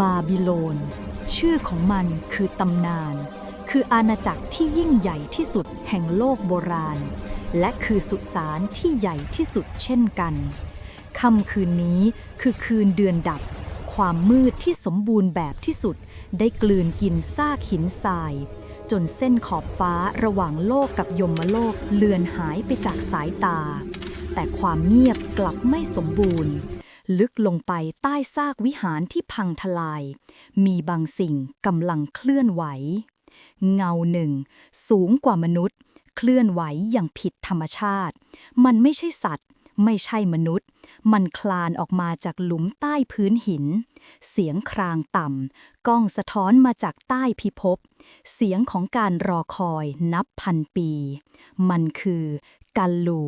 บาบิโลน ชื่อของมันคือตำนาน คืออาณาจักรที่ยิ่งใหญ่ที่สุดแห่งโลกโบราณ และคือสุสานที่ใหญ่ที่สุดเช่นกันค่ำคืนนี้คือคืนเดือนดับ ความมืดที่สมบูรณ์แบบที่สุด ได้กลืนกินซากหินทราย จนเส้นขอบฟ้าระหว่างโลกกับยมโลกเลือนหายไปจากสายตา แต่ความเงียบกลับไม่สมบูรณ์ ลึกลงไปใต้ซากวิหารที่พังทลาย มีบางสิ่งกำลังเคลื่อนไหว เงาหนึ่ง สูงกว่ามนุษย์ เคลื่อนไหวอย่างผิดธรรมชาติ มันไม่ใช่สัตว์ ไม่ใช่มนุษย์ มันคลานออกมาจากหลุมใต้พื้นหิน เสียงครางต่ำก้องสะท้อนมาจากใต้พิภพ เสียงของการรอคอยนับพันปี มันคือกัลลู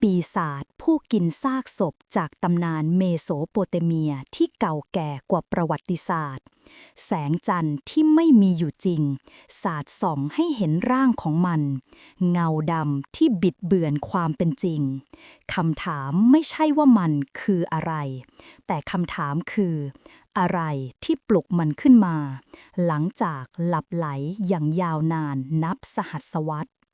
ปีศาจผู้กินซากศพจากตำนานเมโสโปเตเมียที่เก่าแก่กว่าประวัติศาสตร์ แสงจันทร์ที่ไม่มีอยู่จริง สาดส่องให้เห็นร่างของมัน เงาดำที่บิดเบือนความเป็นจริงคำถามไม่ใช่ว่ามันคืออะไร แต่คำถามคือ อะไรที่ปลุกมันขึ้นมา หลังจากหลับไหลอย่างยาวนานนับสหัสวรรษ